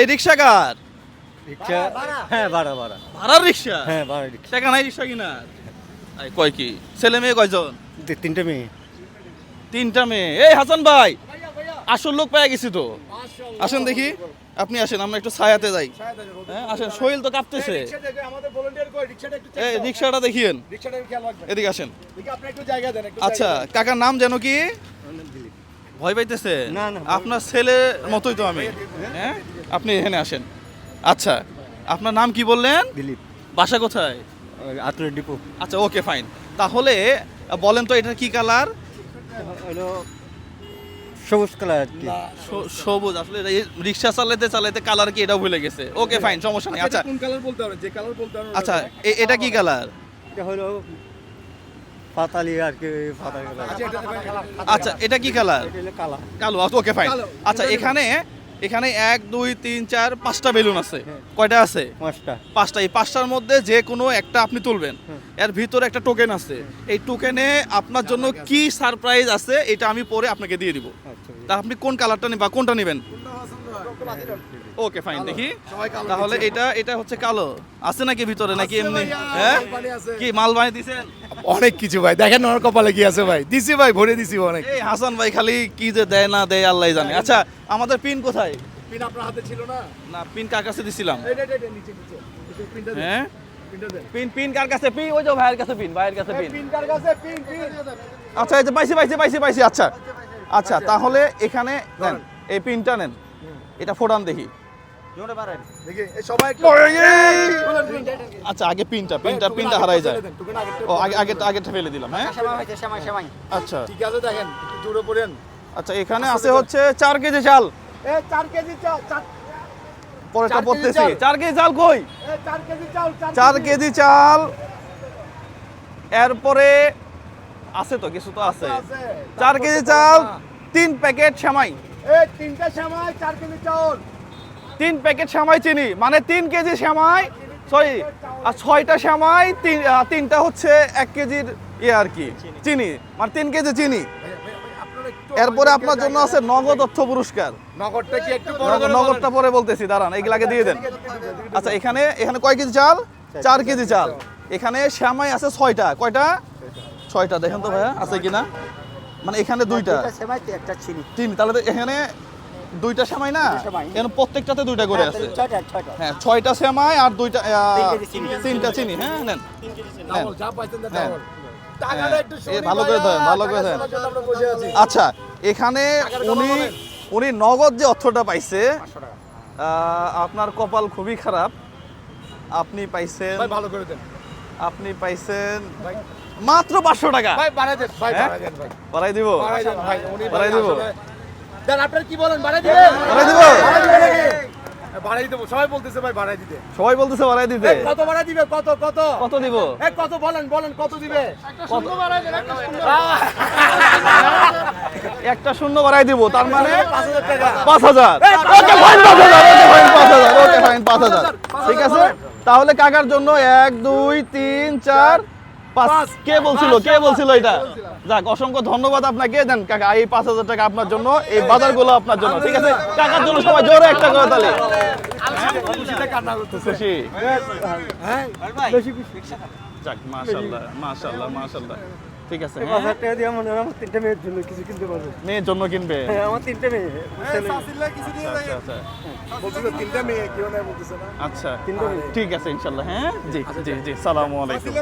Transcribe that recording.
এই রিক্সা কার রিক্সা হ্যাঁ ভাড়া ভাড়া। ভাড়ার রিক্সা? হ্যাঁ ভাড়া রিক্সা। টাকা নাই রিক্সা আই, কয় কি? ছেলে মেয়ে কয়জন? তিনটে মেয়ে। তিনটা মেয়ে। এই হাসান ভাই আসল লোক পেয়ে গেছি তো। আসেন দেখি আপনি আসেন আমরা একটু ছায়াতে যাই। হ্যাঁ আসেন শৈল তো কাঁপতেছে। এই রিক্সাটা দেখিয়েন। এদিকে আসেন। আচ্ছা কাকার নাম যেন কি? ভয় পাইতেছে? না, না। আপনার ছেলে মতোই তো আমি। হ্যাঁ? আপনি এখানে আসেন। আচ্ছা আপনার নাম কি বললেন? দিলীপ। বাসা কোথায়? আতুরের ডিপো। আচ্ছা ওকে ফাইন। তাহলে বলেন তো এটা কি কালার? হলো সবুজ কালার আর কি। সবুজ। আসলে এই রিক্সা চালাতে চালাতে কালার কি এটাও ভুলে গেছে। ওকে ফাইন সমস্যা নেই। আচ্ছা। কোন কালার বলতে হবে যে কালার বলতে হবে আচ্ছা এ- এটা কি কালার? এটা হলো পাতালি আর কি পাতালি আচ্ছা এটা কি কালার? এটা হলো কালা। কালো ওকে ফাইন। আচ্ছা এখানে এখানে এক দুই তিন চার পাঁচটা বেলুন আছে। হ্যাঁ। কয়টা আছে? পাঁচটা। পাঁচটা। এই পাঁচটার মধ্যে যে কোনো একটা আপনি তুলবেন। এর ভিতরে একটা টোকেন আছে। এই টোকেনে আপনার জন্য কি সারপ্রাইজ আছে এটা আমি পরে আপনাকে দিয়ে দিব। আচ্ছা তা আপনি কোন কালারটা নেবেন বা কোনটা নেবেন? ওকে ফাইন দেখি। তাহলে এটা এটা হচ্ছে কালো। আছে নাকি ভিতরে নাকি এমনি? হ্যাঁ? কি মাল বানিয়ে দিছেন অনেক কিছু ভাই। দেখেন ওর কপালে কি আছে ভাই। দিছি ভাই ভরে দিছি অনেক। এই হাসান ভাই খালি কি যে দেয় না দেয় আল্লাহ জানে। আচ্ছা আমাদের পিন কোথায়? পিন আপনার হাতে ছিল না? না পিন কার কাছে দিছিলাম? দেন, হ্যাঁ? পিন পিন কার কাছে? পিন ওই যে ভাইয়ের কাছে পিন ভাইয়ের কাছে পিন। পিন কার কাছে? Pin pin. আচ্ছা এই যে পাইছি পাইছি পাইছি পাইছি। আচ্ছা। আচ্ছা তাহলে এখানে নেন। এই পিনটা নেন। এটা ফোটান দেখি। দেখি এই সবাই আচ্ছা আগে পিনটা পিনটা পিনটা হারাই যায়। ও আগে আগে আগেরটা ফেলে দিলাম হ্যাঁ? আচ্ছা। ঠিক আছে দেখেন জোরে পড়েন। আচ্ছা এখানে আছে হচ্ছে চার কেজি চাল। এ চার কেজি চাল পরেরটা পড়তেছি। চার কেজি চাল কই? চার কেজি চাল চাল। এরপরে আছে তো কিছু তো আছে। চার কেজি চাল তিন প্যাকেট সেমাই। তিনটা সময় চার কেজি চাউল তিন প্যাকেট শ্যামাই চিনি মানে তিন কেজি শ্যামাই সরি আর ছয়টা শ্যামাই তিন তিনটা হচ্ছে এক কেজির ইয়ে আর কি চিনি মানে তিন কেজি চিনি। এরপরে আপনার জন্য আছে নগদ অর্থ পুরস্কার। নগদটা কি একটু নগদটা পরে বলতেছি দাঁড়ান এগুলাকে দিয়ে দেন। আচ্ছা এখানে এখানে কয় কেজি চাল? চার কেজি চাল। এখানে শ্যামাই আছে ছয়টা কয়টা? ছয়টা দেখেন তো ভাইয়া আছে কিনা? মানে এখানে দুইটা। তিন তাহলে তো এখানে দুইটা সেমাই না? সেমাই। এখানে প্রত্যেকটাতে দুইটা করে আছে। ছয়টা ছয়টা। হ্যাঁ ছয়টা শ্যামাই আর দুইটা। তিনটা চিনি। হ্যাঁ নেন। হ্যাঁ। শুনি ভালো করে ধরেন, ভালো করে ধরেন। আছি। আচ্ছা এখানে উনি উনি নগদ যে অর্থটা পাইছে আপনার কপাল খুবই খারাপ। আপনি পাইছেন ভালো করে দেন। আপনি পাইছেন মাত্র পাঁচশো টাকা। ভাই বাড়াই দেন ভাই হ্যাঁ? বাড়াই দেন ভাই। বাড়াই দিব। বাড়াই দিব? দেন আপনার কি বলেন? বাড়াই দিবেন? বাড়াই দিব? বাড়াই দিবেন? নাকি? বাড়াই দেবো। সবাই বলতেছে ভাই বাড়াই দিতে সবাই বলতেছে বাড়াই দিতে কত বাড়াই দিবে? কত কত? কত দিব? এ কত বলেন বলেন কত দিবে? একটা শূন্য বাড়াই দিব তার মানে পাঁচ হাজার টাকা। পাঁচ হাজার। ওকে ফাইন পাঁচ হাজার ওকে ফাইন পাঁচ হাজার ওকে ফাইন পাঁচ হাজার। ঠিক আছে? তাহলে কাকার জন্য এক দুই তিন চার পাঁচ। কে বলছিল কে বলছিল এটা? যাক অসংখ্য ধন্যবাদ আপনাকে। দেন কাকা এই পাঁচ হাজার টাকা আপনার জন্য এই বাজারগুলো আপনার জন্য ঠিক আছে? কাকার জন্য সবাই জোরে একটা করে তাহলে খুশি? হ্যাঁ? বেশি বেশি যাক মাশাল্লাহ মাশাল্লাহ মাশাল্লাহ ঠিক আছে। টাকা দিয়ে মনে হয় আমার তিনটে মেয়ের জন্য কিছু কিনতে পারব। মেয়ের জন্য কিনবে? হ্যাঁ আমার তিনটে মেয়ে। কিছু দিয়ে আচ্ছা আচ্ছা। তিনটা মেয়ে কেউ নাই বলতেছে না? আচ্ছা ঠিক আছে ইনশাল্লাহ হ্যাঁ? জি জি জি সালামু আলাইকুম।